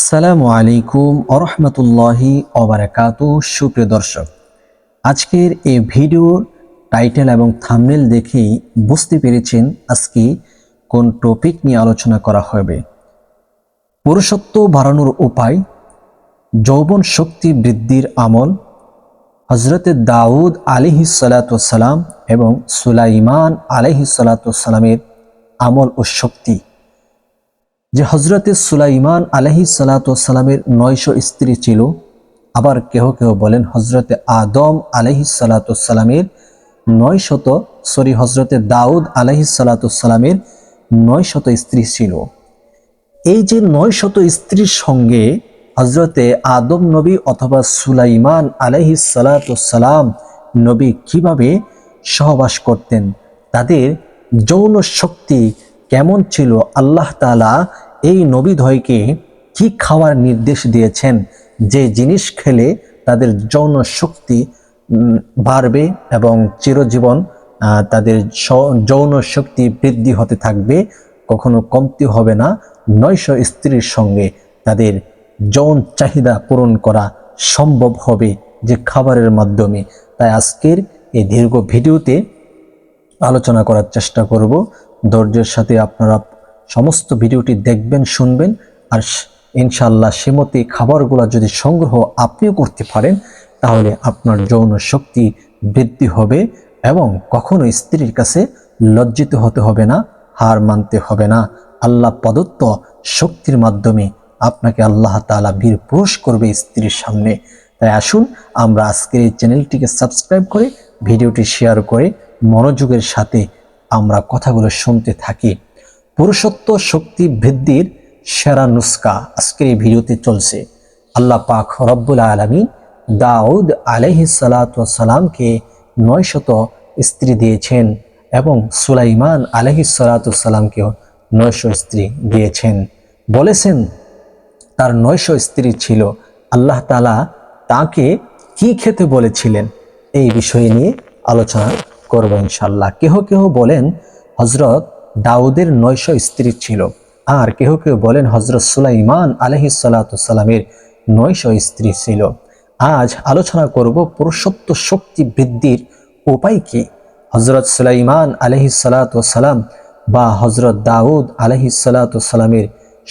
আসসালামু আলাইকুম আরহামতুল্লাহি অবরাকাতু সুপ্রিয় দর্শক, আজকের এই ভিডিওর টাইটেল এবং থামনেল দেখেই বুঝতে পেরেছেন আজকে কোন টপিক নিয়ে আলোচনা করা হবে। পুরুষত্ব বাড়ানোর উপায়, যৌবন শক্তি বৃদ্ধির আমল হজরতে দাউদ আলিহি সালাতাম এবং সুলাইমান আলিহি আমল ও শক্তি। যে হজরতে সুলাইমান আলহি সালাতামের নয়শো স্ত্রী ছিল, আবার কেহ কেহ বলেন হজরতে আদম আলহি সালাতামের নয় শত সরি হজরতে দাউদ আলহি সালাতামের নয় শত স্ত্রী ছিল। এই যে নয় শত স্ত্রীর সঙ্গে হজরতে আদম নবী অথবা সুলাইমান আলহি সালাতাম নবী কীভাবে সহবাস করতেন, তাদের যৌন শক্তি কেমন ছিল আল্লাহ তালা এই নবীধয়কে কি খাওয়ার নির্দেশ দিয়েছেন? যে জিনিস খেলে তাদের যৌন শক্তি বাড়বে এবং চিরজীবন তাদের যৌন শক্তি বৃদ্ধি হতে থাকবে, কখনো কমতি হবে না। নয়শো স্ত্রীর সঙ্গে তাদের যৌন চাহিদা পূরণ করা সম্ভব হবে যে খাবারের মাধ্যমে। তাই আজকের এই দীর্ঘ ভিডিওতে আলোচনা করার চেষ্টা করব। ধৈর্যের সাথে আপনারা সমস্ত ভিডিওটি দেখবেন, শুনবেন। আর ইনশাল্লাহ সেমতে খাবারগুলো যদি সংগ্রহ আপনিও করতে পারেন, তাহলে আপনার যৌন শক্তি বৃদ্ধি হবে এবং কখনো স্ত্রীর কাছে লজ্জিত হতে হবে না, হার মানতে হবে না। আল্লাহ প্রদত্ত শক্তির মাধ্যমে আপনাকে আল্লাহ তাআলা বীর পুরুষ করবে স্ত্রীর সামনে। তাই আসুন, আমরা আজকের এই চ্যানেলটিকে সাবস্ক্রাইব করে ভিডিওটি শেয়ার করে মনোযোগের সাথে আমরা কথাগুলো শুনতে থাকি। পুরুষত্ব শক্তি বৃদ্ধির সেরা নুস্কা আজকের এই ভিডিওতে চলছে। আল্লাহ পাক রব্বুল আলমী দাউদ আলহি সালাতামকে নয় শত স্ত্রী দিয়েছেন এবং সুলাইমান আলহি সালাতামকেও নয়শো স্ত্রী দিয়েছেন। বলেছেন, তার নয়শো স্ত্রী ছিল। আল্লাহ তালা তাকে কি খেতে বলেছিলেন এই বিষয় নিয়ে আলোচনা করব ইনশাল্লাহ। কেহ কেহ বলেন হজরত দাউদের নয়শো স্ত্রী ছিল। আর কেহ কেউ বলেন হজরত সুলাইমান আলহি সালাতামের নয়শো স্ত্রী ছিল। আজ আলোচনা করব পুরুষত্ব শক্তি বৃদ্ধির উপায় কি? হজরত সুলাইমান সালাতাম বা হজরত দাউদ আলহি সালাতামের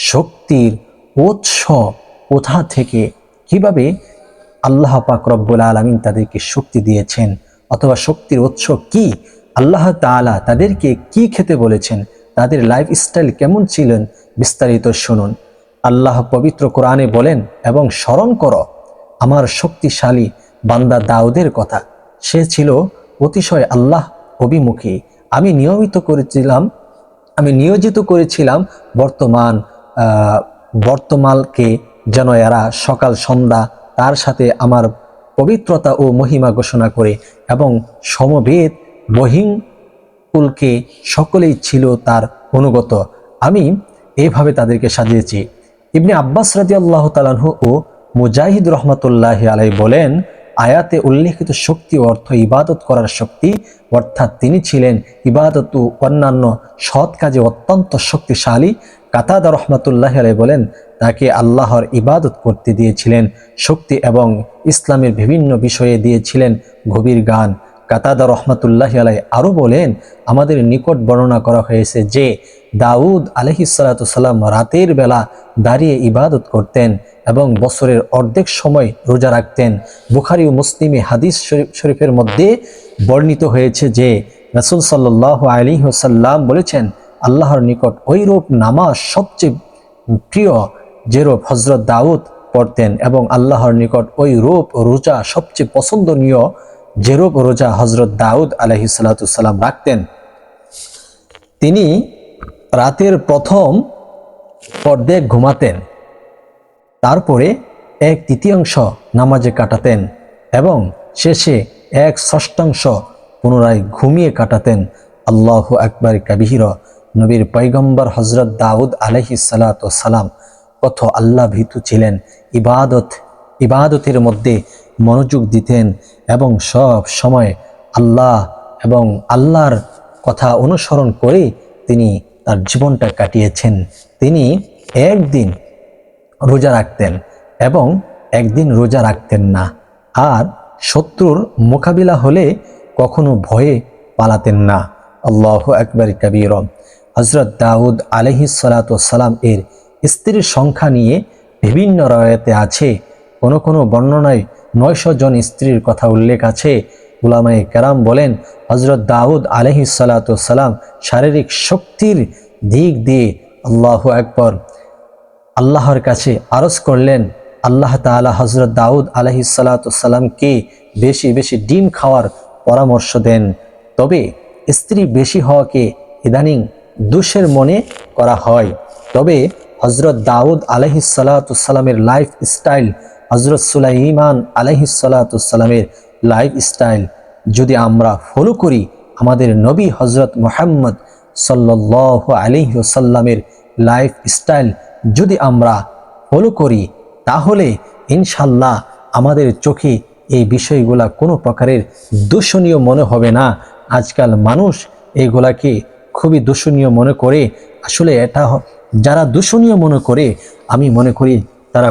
শক্তির উৎস কোথা থেকে? কীভাবে আল্লাহ পাক রব্বুল আলমিন তাদেরকে শক্তি দিয়েছেন? অথবা শক্তির উৎস কি? আল্লাহ তাআলা তাদেরকে কি খেতে বলেছেন? তাদের লাইফ স্টাইল কেমন ছিলেন? বিস্তারিত শুনুন। আল্লাহ পবিত্র কোরআনে বলেন, এবং স্মরণ করো, আমার শক্তিশালী বান্দা দাউদের কথা। সে ছিল অতিশয় আল্লাহ অভিমুখী। আমি নিয়মিত করেছিলাম, আমি নিয়োজিত করেছিলাম বর্তমান বর্তমানকে যেন এরা সকাল সন্ধ্যা তার সাথে আমার পবিত্রতা ও মহিমা ঘোষণা করে এবং সমবেত মহিম কুলকে সকলেই ছিল তার অনুগত। আমি এইভাবে তাদেরকে সাজিয়েছি। ইবনে আব্বাস রাজি আল্লাহ তালাহ ও মুজাহিদ রহমতুল্লাহ আলাই বলেন, আয়াতে উল্লেখিত শক্তি অর্থ ইবাদত করার শক্তি, অর্থাৎ তিনি ছিলেন ইবাদত ও অন্যান্য সৎ কাজে অত্যন্ত শক্তিশালী কাতাদা রহমতুল্লাহ আলাই বলেন, তাকে আল্লাহর ইবাদত করতে দিয়েছিলেন, শক্তি এবং ইসলামের বিভিন্ন বিষয়ে দিয়েছিলেন গভীর গান কাতাদা রহমতুল্লাহ আলাই আরও বলেন, আমাদের নিকট বর্ণনা করা হয়েছে যে, দাউদ আলহিসাল্লাম রাতের বেলা দাঁড়িয়ে ইবাদত করতেন এবং বছরের অর্ধেক সময় রোজা রাখতেন। বুখারি ও মুসলিমে হাদিস শরীফ- শরীফের মধ্যে বর্ণিত হয়েছে যে, রাসুল সাল্লাহ আলী সাল্লাম বলেছেন আল্লাহর নিকট ওই রূপ নামাজ সবচেয়ে প্রিয় যে রূপ হজরত দাউদ পড়তেন এবং আল্লাহর নিকট ওই রূপ রোজা সবচেয়ে পছন্দনীয় যে রূপ রোজা হজরত দাউদ আলহি সাল্লাম রাখতেন। তিনি রাতের প্রথম পর্দে ঘুমাতেন, তারপরে এক তৃতীয়াংশ নামাজে কাটাতেন এবং শেষে এক ষষ্ঠাংশ পুনরায় ঘুমিয়ে কাটাতেন। আল্লাহ আকবর কাবিহির। নবীর পৈগম্বর হজরত দাউদ আলহি সালাম কত আল্লাহ ভীতু ছিলেন, ইবাদত, ইবাদতের মধ্যে মনোযোগ দিতেন এবং সব সময় আল্লাহ এবং আল্লাহর কথা অনুসরণ করে তিনি তার জীবনটা কাটিয়েছেন। তিনি একদিন রোজা রাখতেন এবং একদিন রোজা রাখতেন না। আর শত্রুর মোকাবিলা হলে কখনো ভয়ে পালাতেন না। আল্লাহ একবার কবির। হজরত দাউদ আলহি সালাম এর স্ত্রীর সংখ্যা নিয়ে বিভিন্ন রয়েতে আছে। কোনো কোনো বর্ণনায় নয়শো জন স্ত্রীর কথা উল্লেখ আছে। উলামায়ে কেরাম বলেন হজরত দাউদ আলহি সালাম শারীরিক শক্তির দিক দিয়ে আল্লাহ একবার আল্লাহর কাছে আরজ করলেন, আল্লাহ তাআলা হজরত দাউদ আলহি সালাতামকে বেশি বেশি ডিম খাওয়ার পরামর্শ দেন। তবে স্ত্রী বেশি হওয়াকে ইদানিং দুষের মনে করা হয়। তবে হজরত দাউদ আলহি সালাতামের লাইফ স্টাইল হজরত সুলাইমান আলহি সালাতামের লাইফ স্টাইল যদি আমরা ফলো করি, আমাদের নবী হজরত মোহাম্মদ সাল্লাহ আলিহাসাল্লামের লাইফ স্টাইল যদি আমরা ফলো করি, তাহলে ইনশাল্লাহ আমাদের চোখে এই বিষয়গুলা কোনো প্রকারের দূষণীয় মনে হবে না। আজকাল মানুষ এইগুলাকে খুবই দূষণীয় মনে করে, আসলে এটা যারা দূষণীয় মনে করে, আমি মনে করি তারা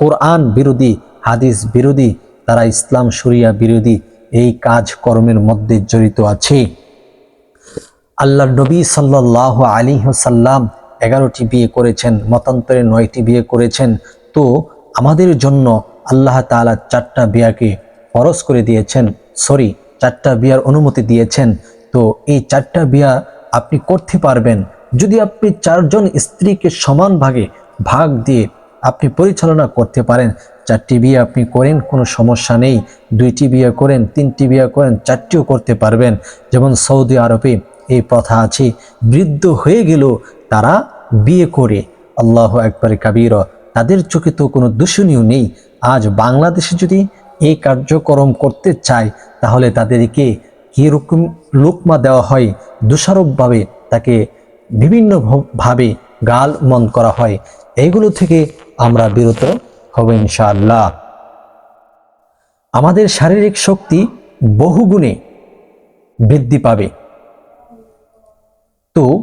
কোরআন বিরোধী, হাদিস বিরোধী, তারা ইসলাম শরিয়া বিরোধী এই কাজ কর্মের মধ্যে জড়িত আছে। আল্লাহ নবী সাল্লাহ আলী সাল্লাম এগারোটি বিয়ে করেছেন, মতান্তরে নয়টি বিয়ে করেছেন। তো আমাদের জন্য আল্লাহ তাআলা চারটা বিয়াকে ফরজ করে দিয়েছেন, সরি, চারটা বিয়ার অনুমতি দিয়েছেন। তো এই চারটা বিয়া আপনি করতে পারবেন। যদি আপনি চারজন স্ত্রীকে সমান ভাগে ভাগ দিয়ে আপনি পরিচালনা করতে পারেন, চারটি বিয়ে আপনি করেন, কোনো সমস্যা নেই। দুইটি বিয়ে করেন, তিনটি বিয়ে করেন, চারটিও করতে পারবেন। যেমন সৌদি আরবে এই প্রথা আছে, বৃদ্ধ হয়ে গেল, তারা বিয়ে করে। আল্লাহ একবারে কাবির, তাদের চোখে তো কোনো দূষণীয় নেই। আজ বাংলাদেশে যদি এই কার্যক্রম করতে চায়, তাহলে তাদেরকে কীরকম লোকমা দেওয়া হয়, দোষারোপভাবে তাকে বিভিন্ন ভ- ভাবে গাল মন করা হয়। এইগুলো থেকে আমরা বিরত হব ইনশাআল্লাহ। আমাদের শারীরিক শক্তি বহুগুণে বৃদ্ধি পাবে। তো,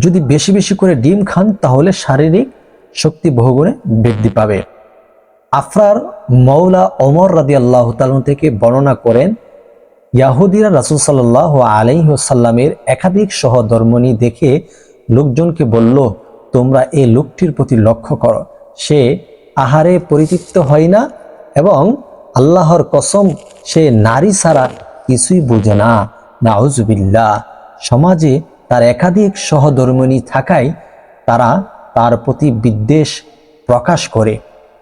যদি বেশি বেশি করে ডিম খান, তাহলে শারীরিক শক্তি বহুগুণে বৃদ্ধি পাবে। আফরার মৌলা ওমর রাদি আল্লাহ থেকে বর্ণনা করেন ইয়াহুদিরা রাসুল সাল্লাহ আলাইসাল্লামের একাধিক সহধর্মণী দেখে লোকজনকে বলল, তোমরা এই লোকটির প্রতি লক্ষ্য করো। সে আহারে পরিতৃপ্ত হয় না এবং আল্লাহর কসম, সে নারী ছাড়া কিছুই বোঝে না। নাউজবিল্লাহ। সমাজে তার একাধিক সহধর্মিণী থাকায় তারা তার প্রতি বিদ্বেষ প্রকাশ করে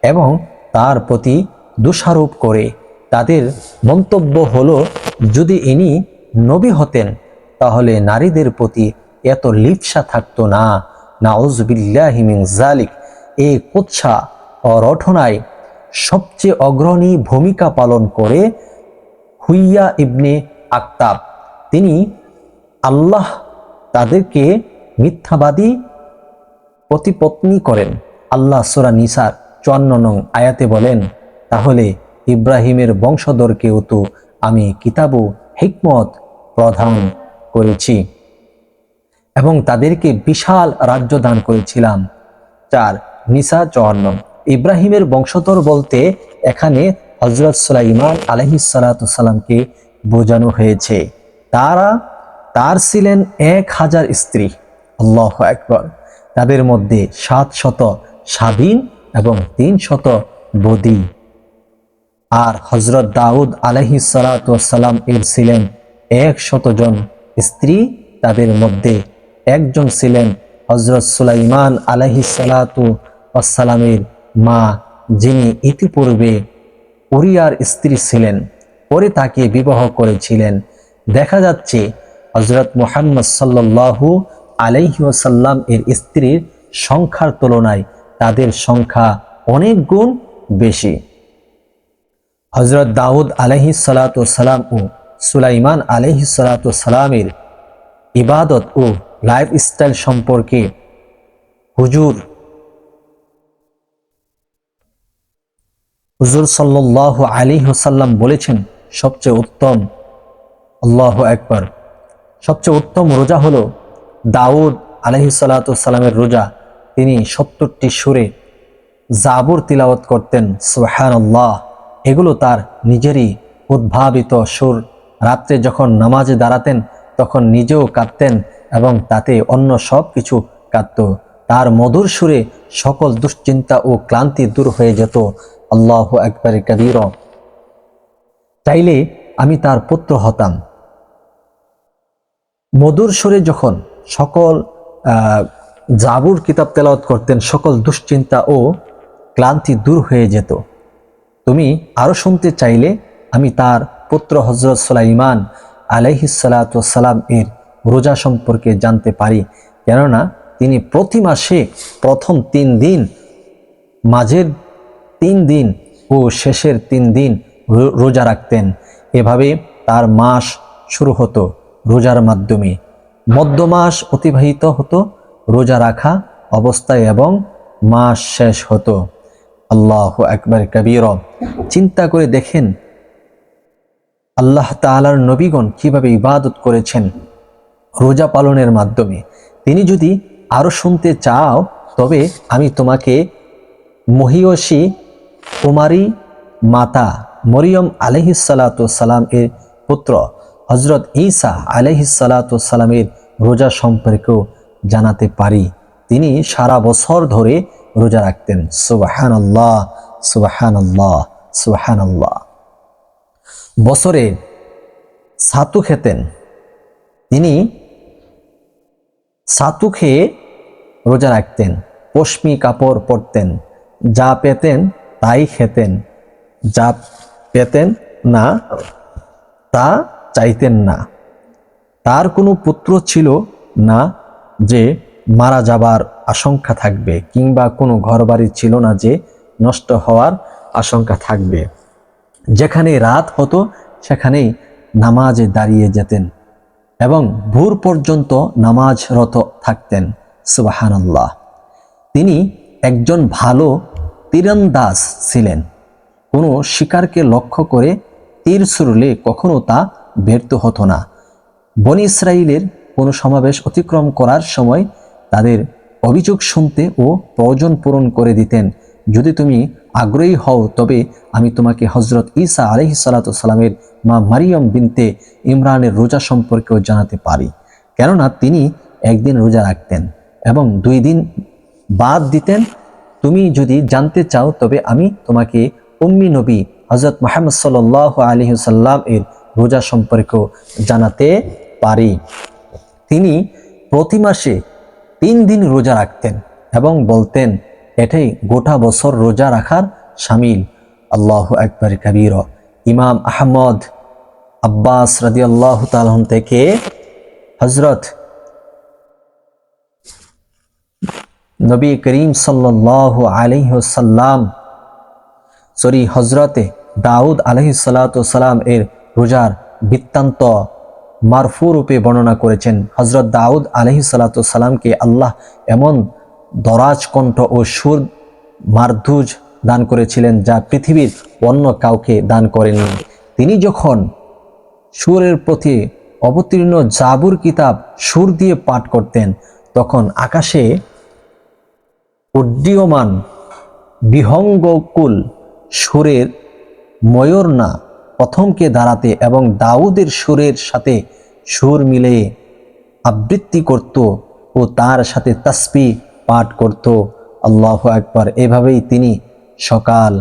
এবং তার প্রতি দোষারোপ করে। তাদের মন্তব্য হলো, যদি ইনি নবী হতেন, তাহলে নারীদের প্রতি এত লিপসা থাকতো না। নাউজবিল্লাহিমিন জালিক এই কুৎসা ও রঠনায় সবচেয়ে অগ্রণী ভূমিকা পালন করে হুইয়া ইবনে আক্তাব। তিনি আল্লাহ তাদেরকে মিথ্যাবাদী প্রতিপত্নী করেন। আল্লাহ সুরা নিসার চুয়ান্ন নং আয়াতে বলেন, তাহলে ইব্রাহিমের বংশধরকেও তো আমি কিতাবু হিকমত প্রদান করেছি এবং তাদেরকে বিশাল রাজ্য দান করেছিলাম চার নিসা চুয়ান্ন। ইব্রাহিমের বংশধর বলতে এখানে হজরত সুলাইমান আলহি সালাতামকে বোঝানো হয়েছে। তারা, তার ছিলেন এক হাজার স্ত্রী। আল্লাহ একবার তাদের মধ্যে সাত শত স্বাধীন এবং তিন শত বদী। আর হজরত দাউদ আলহি সালাতাম এর ছিলেন এক শত জন স্ত্রী তাদের মধ্যে একজন ছিলেন হজরত সুলাইমান আলহি সালাতামের মা, যিনি ইতিপূর্বে উরিয়ার স্ত্রী ছিলেন। পরে তাকে বিবাহ করেছিলেন। দেখা যাচ্ছে হজরত মোহাম্মদ সাল্লাল্লাহু আলাইহি ওয়াসাল্লাম এর স্ত্রীর সংখ্যার তুলনায় তাদের সংখ্যা অনেক গুণ বেশি। হজরত দাউদ আলহি সালাম ও সুলাইমান আলহি সালামের ইবাদত ও লাইফস্টাইল সম্পর্কে হুজুর হুজুর সাল্লাহ আলী সাল্লাম বলেছেন, সবচেয়ে উত্তম, আল্লাহ একবার সবচেয়ে উত্তম রোজা হলো দাউদ আলহি সালামের রোজা। তিনি সত্তরটি সুরে জাবুর তিলাওয়াত করতেন সুহানাল্লাহ এগুলো তার নিজেরই উদ্ভাবিত সুর। রাত্রে যখন নামাজে দাঁড়াতেন, তখন নিজেও কাঁদতেন এবং তাতে অন্য সব কিছু কাঁদত। তার মধুর সুরে সকল দুশ্চিন্তা ও ক্লান্তি দূর হয়ে যেত। আল্লাহ একবারে কবির। চাইলে আমি তার পুত্র হতাম। মধুর সুরে যখন সকল জাবুর কিতাব তেলাওয়াত করতেন, সকল দুশ্চিন্তা ও ক্লান্তি দূর হয়ে যেত। তুমি আরও শুনতে চাইলে আমি তার পুত্র হজরত সুলাইমান আলাইহিসালাম এর রোজা সম্পর্কে জানতে পারি। কেননা তিনি প্রতি মাসে প্রথম তিন দিন, মাঝের তিন দিন ও শেষের তিন দিন রোজা রাখতেন। এভাবে তার মাস শুরু হতো রোজার মাধ্যমে। মধ্য মাস অতিবাহিত হতো, রোজা রাখা অবস্থায় এবং মাস শেষ হতো। আল্লাহ একবার কবির চিন্তা করে দেখেন আল্লাহ তাআলার নবীগণ কীভাবে ইবাদত করেছেন রোজা পালনের মাধ্যমে। তিনি যদি আরও শুনতে চাও, তবে আমি তোমাকে মহিয়সী কুমারী মাতা মরিয়ম আলহিসালাম এর পুত্র হজরত ঈসা আলহিসালামের রোজা সম্পর্কেও জানাতে পারি। তিনি সারা বছর ধরে রোজা রাখতেন। সুবাহান আল্লাহ সুবাহান আল্লাহ সুবাহান আল্লাহ বছরে ছাতু খেতেন। তিনি ছাতু খেয়ে রোজা রাখতেন, পশমি কাপড় পরতেন, যা পেতেন তাই খেতেন, যা পেতেন না তা চাইতেন না। তার কোনো পুত্র ছিল না যে মারা যাবার আশঙ্কা থাকবে কিংবা কোনো ঘরবাড়ি ছিল না যে নষ্ট হওয়ার আশঙ্কা থাকবে। যেখানে রাত হতো, সেখানেই নামাজে দাঁড়িয়ে যেতেন এবং ভোর পর্যন্ত নামাজরত থাকতেন। সুবাহানাল্লাহ। তিনি একজন ভালো তীরন্দাজ ছিলেন। কোনো শিকারকে লক্ষ্য করে তীর ছুড়লে কখনো তা ব্যর্থ হতো না। বনি ইসরায়েলের কোনো সমাবেশ অতিক্রম করার সময় তাদের অভিযোগ শুনতে ও প্রয়োজন পূরণ করে দিতেন। যদি তুমি আগ্রহী হও, তবে আমি তোমাকে হজরত ঈসা আলহি সালাতামের মা মারিয়ম বিনতে ইমরানের রোজা সম্পর্কেও জানাতে পারি। কেননা তিনি একদিন রোজা রাখতেন এবং দুই দিন বাদ দিতেন। তুমি যদি জানতে চাও, তবে আমি তোমাকে উম্মি নবী হজরত মোহাম্মদ সাল আলী সাল্লাম এর রোজা সম্পর্কেও জানাতে পারি। তিনি প্রতি মাসে তিন দিন রোজা রাখতেন এবং বলতেন, এটাই গোটা বছর রোজা রাখার সামিল। আল্লাহ একবার কবির। ইমাম আহমদ আব্বাস রাদি আল্লাহ তালন থেকে হজরত নবী করিম সাল্লাহ আলহ্লাম সরি হজরতে দাউদ আলহি সালাম এর রোজার বৃত্তান্ত মারফু রূপে বর্ণনা করেছেন। হজরত দাউদ আলহি সালাতামকে আল্লাহ এমন দরাজ কণ্ঠ ও সুর মারধুজ দান করেছিলেন যা পৃথিবীর অন্য কাউকে দান করেননি। তিনি যখন সুরের প্রতি অবতীর্ণ জাবুর কিতাব সুর দিয়ে পাঠ করতেন, তখন আকাশে উড্ডীয়মান বিহঙ্গকুল সুরের ময়ূর না প্রথমকে দাঁড়াতে এবং দাউদের সুরের সাথে সুর মিলে আবৃত্তি করত ও তার সাথে তাসবি পাঠ করত। আল্লাহ একবার এভাবেই তিনি সকাল,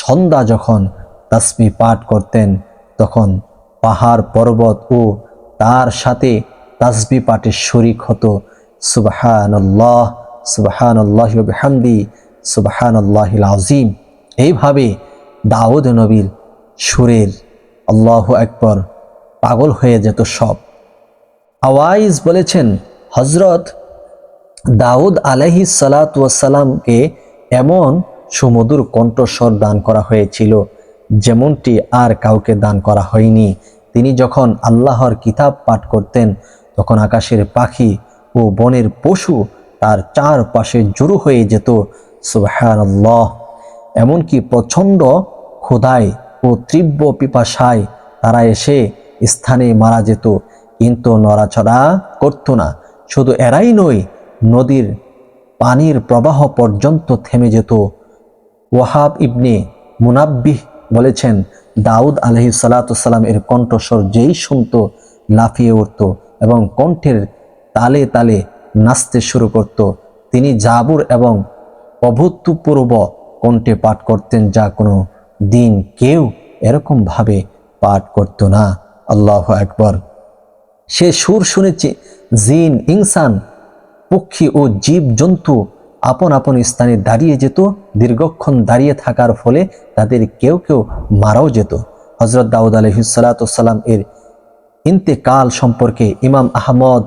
সন্ধ্যা যখন তাসবি পাঠ করতেন, তখন পাহাড় পর্বত ও তার সাথে তাসবি পাঠের শরিক হতো। সুবাহান আল্লাহ সুবাহান আল্লাহ হামদি সুবাহান আল্লাহ আজিম এইভাবে দাউদ নবীর সুরের আল্লাহ একবার পাগল হয়ে যেত সব। আওয়াইজ বলেছেন হজরত দাউদ আলহি সালাতামকে এমন সুমধুর কণ্ঠস্বর দান করা হয়েছিল, যেমনটি আর কাউকে দান করা হয়নি। তিনি যখন আল্লাহর কিতাব পাঠ করতেন, তখন আকাশের পাখি ও বনের পশু তার চারপাশে জড়ো হয়ে যেত। আল্লাহ এমনকি প্রচণ্ড ক্ষুধায় ও তীব্র পিপাসায় তারা এসে স্থানে মারা যেত। কিন্তু নড়াচড়া করতো না। শুধু এরাই নয়, নদীর পানির প্রবাহ পর্যন্ত থেমে যেত। ওয়াহাব ইবনে মুনাব্বিহ বলেছেন, দাউদ আলহি সালাতাম এর কণ্ঠস্বর যেই শুনত, লাফিয়ে উঠত এবং কণ্ঠের তালে তালে নাচতে শুরু করত। তিনি জাবুর এবং অভূতপূর্ব কণ্ঠে পাঠ করতেন যা কোনো দিন কেউ এরকমভাবে পাঠ করত না। আল্লাহ একবার সে সুর শুনেছে, জিন, ইনসান, পক্ষী ও জীব জন্তু আপন আপন স্থানে দাঁড়িয়ে যেত, দীর্ঘক্ষণ দাঁড়িয়ে থাকার ফলে তাদের কেউ কেউ মারাও যেত। হজরত দাউদ আলহিসাল্লাম এর ইন্তেকাল সম্পর্কে ইমাম আহমদ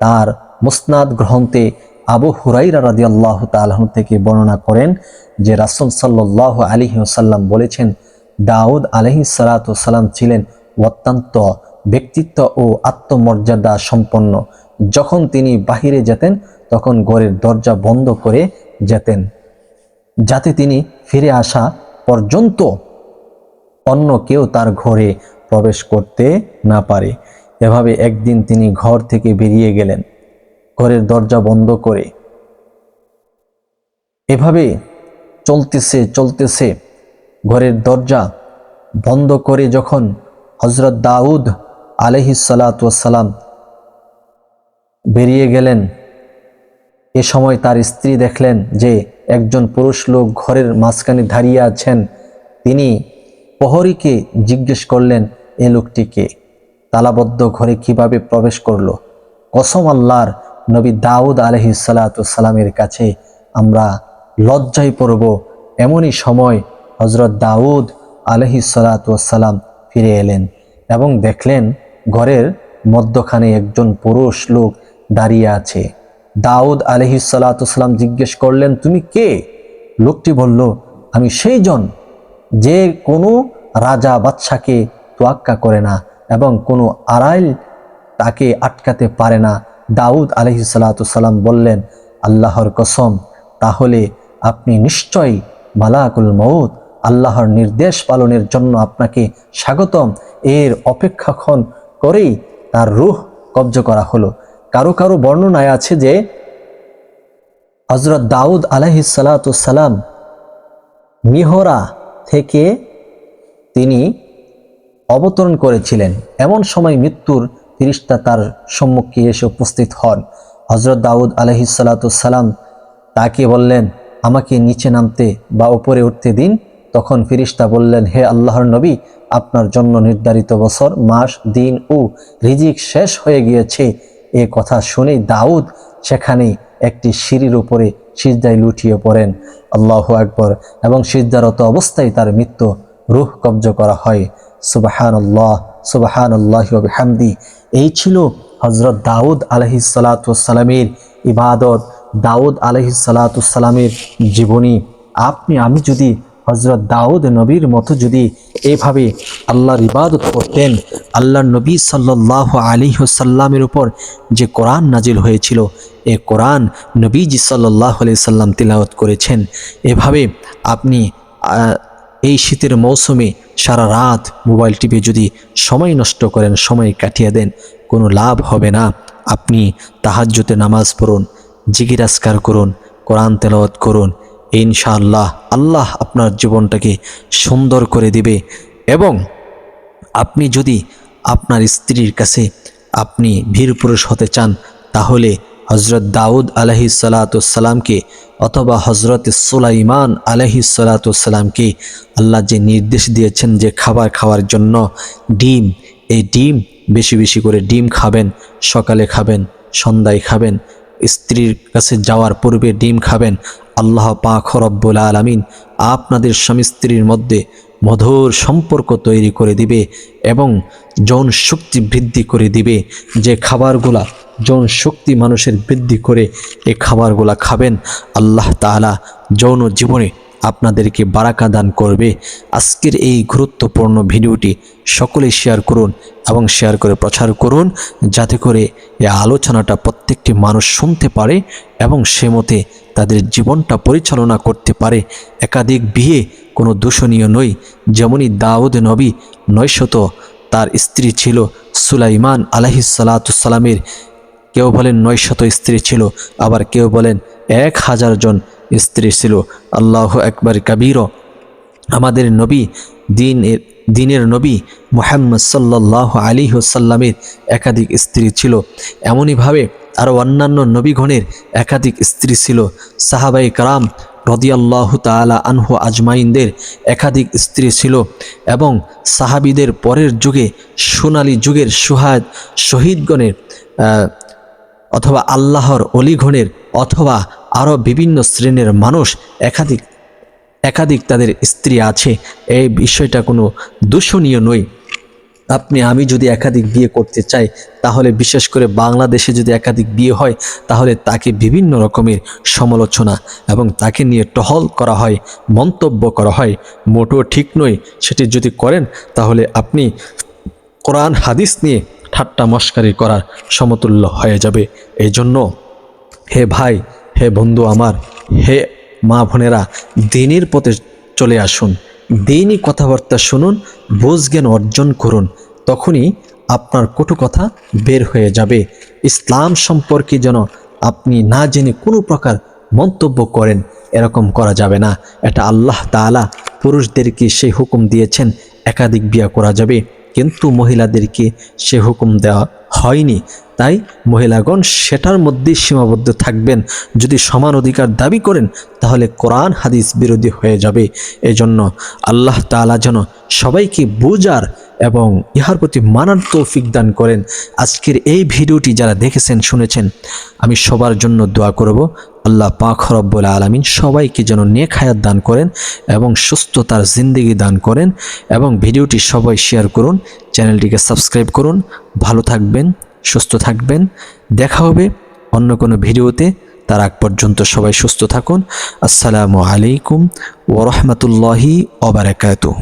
তার মুসনাদ গ্রন্থে আবু হুরাইরা রাজি আল্লাহ তালহ থেকে বর্ণনা করেন যে রাসুল সাল্লাহ আলহি সাল্লাম বলেছেন, দাউদ আলহি সালাতাম ছিলেন অত্যন্ত ব্যক্তিত্ব ও আত্মমর্যাদা সম্পন্ন। যখন তিনি বাহিরে যেতেন, তখন ঘরের দরজা বন্ধ করে যেতেন, যাতে তিনি ফিরে আসা পর্যন্ত অন্য কেউ তার ঘরে প্রবেশ করতে না পারে। এভাবে একদিন তিনি ঘর থেকে বেরিয়ে গেলেন। ঘরের দরজা বন্ধ করে। এভাবে চলতেছে চলতেছে ঘরের দরজা বন্ধ করে যখন হজরত দাউদ আলহিসাল্লাম বেরিয়ে গেলেন। এ সময় তার স্ত্রী দেখলেন যে একজন পুরুষ লোক ঘরের মাঝখানে দাঁড়িয়ে আছেন। তিনি প্রহরীকে জিজ্ঞেস করলেন, এ লোকটিকে তালাবদ্ধ ঘরে কীভাবে প্রবেশ করল? কসম আল্লাহর নবী দাউদ আলহি সালাতামের কাছে আমরা লজ্জায় পড়ব, এমনই সময় হজরত দাউদ আলহি সালাতাম ফিরে এলেন এবং দেখলেন ঘরের মধ্যখানে একজন পুরুষ লোক দাঁড়িয়ে আছে। দাউদ আলহি সালাতাম জিজ্ঞেস করলেন, তুমি কে? লোকটি বলল, আমি সেই জন যে কোনো রাজা বাচ্চাকে তোয়াক্কা করে না এবং কোনো আড়াইল তাকে আটকাতে পারে না। দাউদ আলহি সালাতাম বললেন, আল্লাহর কসম, তাহলে আপনি নিশ্চয়ই মালাকুল মৌত আল্লাহর নির্দেশ পালনের জন্য আপনাকে স্বাগতম। এর অপেক্ষাক্ষণ করেই তার রুহ কব্জ করা হলো। কারও কারও বর্ণনায় আছে যে হজরত দাউদ আলহিসাল্লাম মিহরা থেকে তিনি অবতরণ করেছিলেন। এমন সময় মৃত্যুর ফিরিস্তা তার সম্মুখে এসে উপস্থিত হন। হজরত দাউদ আলহিসাল্লাম তাকে বললেন, আমাকে নিচে নামতে বা উপরে উঠতে দিন। তখন ফিরিস্তা বললেন, হে আল্লাহর নবী, আপনার জন্য নির্ধারিত বছর, মাস, দিন ও রিজিক শেষ হয়ে গিয়েছে। এ কথা শুনেই দাউদ সেখানে একটি সিঁড়ির উপরে সিজদায় লুটিয়ে পড়েন। আল্লাহ আকবর। এবং সিজদারত অবস্থায় তার মৃত্যু রুহ কব্জ করা হয়। সুবাহান আল্লাহ সুবাহান এই ছিল হজরত দাউদ আলহি সালাতামের ইবাদত, দাউদ আলহি সালাতামের জীবনী। আপনি, আমি যদি হজরত দাউদ নবীর মতো যদি এভাবে আল্লাহর ইবাদত করতেন আল্লাহ নবী সাল্লাহ আলী সাল্লামের উপর যে কোরআন নাজিল হয়েছিল, এ কোরআন নবীজি সাল্লাহ আলি সাল্লাম তিলাওয়াত করেছেন। এভাবে আপনি এই শীতের মৌসুমে সারা রাত মোবাইল টিপে যদি সময় নষ্ট করেন, সময় কাটিয়ে দেন, কোনো লাভ হবে না। আপনি তাহাজ্যতে নামাজ পড়ুন জিগিরাস্কার করুন, কোরআন তেলাওয়াত করুন। ইনশাআল্লাহ আল্লাহ আপনার জীবনটাকে সুন্দর করে দিবে এবং আপনি যদি আপনার স্ত্রীর কাছে আপনি ভীর পুরুষ হতে চান, তাহলে হজরত দাউদ আলহি সালাতামকে অথবা হজরত সুলাইমান আলহি সালাতামকে আল্লাহ যে নির্দেশ দিয়েছেন যে খাবার খাওয়ার জন্য ডিম, এই ডিম বেশি বেশি করে ডিম খাবেন, সকালে খাবেন, সন্ধ্যায় খাবেন, স্ত্রীর কাছে যাওয়ার পূর্বে ডিম খাবেন। আল্লাহ পাক রব্বুল আলমিন আপনাদের স্বামী স্ত্রীর মধ্যে মধুর সম্পর্ক তৈরি করে দিবে এবং যৌন শক্তি বৃদ্ধি করে দিবে। যে খাবারগুলা যৌন শক্তি মানুষের বৃদ্ধি করে এই খাবারগুলা খাবেন। আল্লাহ তালা যৌন জীবনে আপনাদেরকে বারাকা দান করবে। আজকের এই গুরুত্বপূর্ণ ভিডিওটি সকলে শেয়ার করুন এবং শেয়ার করে প্রচার করুন, যাতে করে এই আলোচনাটা প্রত্যেকটি মানুষ শুনতে পারে এবং সে মতে তাদের জীবনটা পরিচালনা করতে পারে। একাধিক বিয়ে কোনো দূষণীয় নই যেমনই দাউদ নবী নয়শত তার স্ত্রী ছিল সুলাইমান আলাহিসাল্লাতুসাল্লামের কেউ বলেন নয়শত স্ত্রী ছিল, আবার কেউ বলেন এক হাজার জন স্ত্রী ছিল। আল্লাহ একবার কাবির। আমাদের নবী দিনের দিনের নবী মোহাম্মদ সাল্লাহ আলী সাল্লামের একাধিক স্ত্রী ছিল। এমনইভাবে আরও অন্যান্য নবীগণের একাধিক স্ত্রী ছিল। সাহাবাই কারাম রদিয়াল্লাহ তালা আনহু আজমাইনদের একাধিক স্ত্রী ছিল এবং সাহাবিদের পরের যুগে, সোনালী যুগের সুহাদ শহীদগণের অথবা আল্লাহর অলিগণের অথবা আরও বিভিন্ন শ্রেণির মানুষ একাধিক একাধিক তাদের স্ত্রী আছে। এই বিষয়টা কোনো দূষণীয় নয়। আপনি, আমি যদি একাধিক বিয়ে করতে চাই, তাহলে বিশেষ করে বাংলাদেশে যদি একাধিক বিয়ে হয়, তাহলে তাকে বিভিন্ন রকমের সমালোচনা এবং তাকে নিয়ে টহল করা হয়, মন্তব্য করা হয়। মোটেও ঠিক নয়। সেটি যদি করেন, তাহলে আপনি কোরআন, হাদিস নিয়ে ঠাট্টা মস্কারি করার সমতুল্য হয়ে যাবে। এই জন্য হে ভাই, হে বন্ধু আমার, হে মা বোনেরা, দিনের পথে চলে আসুন। দিনই কথাবার্তা শুনুন, বোঝ জ্ঞান অর্জন করুন। তখনই আপনার কটু কথা বের হয়ে যাবে। ইসলাম সম্পর্কে যেন আপনি না জেনে কোনো প্রকার মন্তব্য করেন, এরকম করা যাবে না। এটা আল্লাহ তাআলা পুরুষদেরকে সেই হুকুম দিয়েছেন, একাধিক বিয়া করা যাবে। কিন্তু মহিলাদেরকে সে হুকুম দেওয়া হয়নি। তাই মহিলাগণ সেটার মধ্যেই সীমাবদ্ধ থাকবেন। যদি সমান অধিকার দাবি করেন, তাহলে কোরআন হাদিস বিরোধী হয়ে যাবে। এজন্য আল্লাহ তাআলা যেন সবাইকে বোঝার এবং ইহার প্রতি মানার তৌফিক দান করেন। আজকের এই ভিডিওটি যারা দেখেছেন, শুনেছেন, আমি সবার জন্য দোয়া করব। আল্লাহ পাক রব্বুল আলমিন সবাইকে যেন নেক হায়াত দান করেন এবং সুস্থতার জিন্দিগি দান করেন এবং ভিডিওটি সবাই শেয়ার করুন, চ্যানেলটিকে সাবস্ক্রাইব করুন। ভালো থাকবেন, সুস্থ থাকবেন। দেখা হবে অন্য কোনো ভিডিওতে। তার আগ পর্যন্ত সবাই সুস্থ থাকুন। আসসালামু আলাইকুম ওরহমতুল্লাহি ওবরাকাতুহ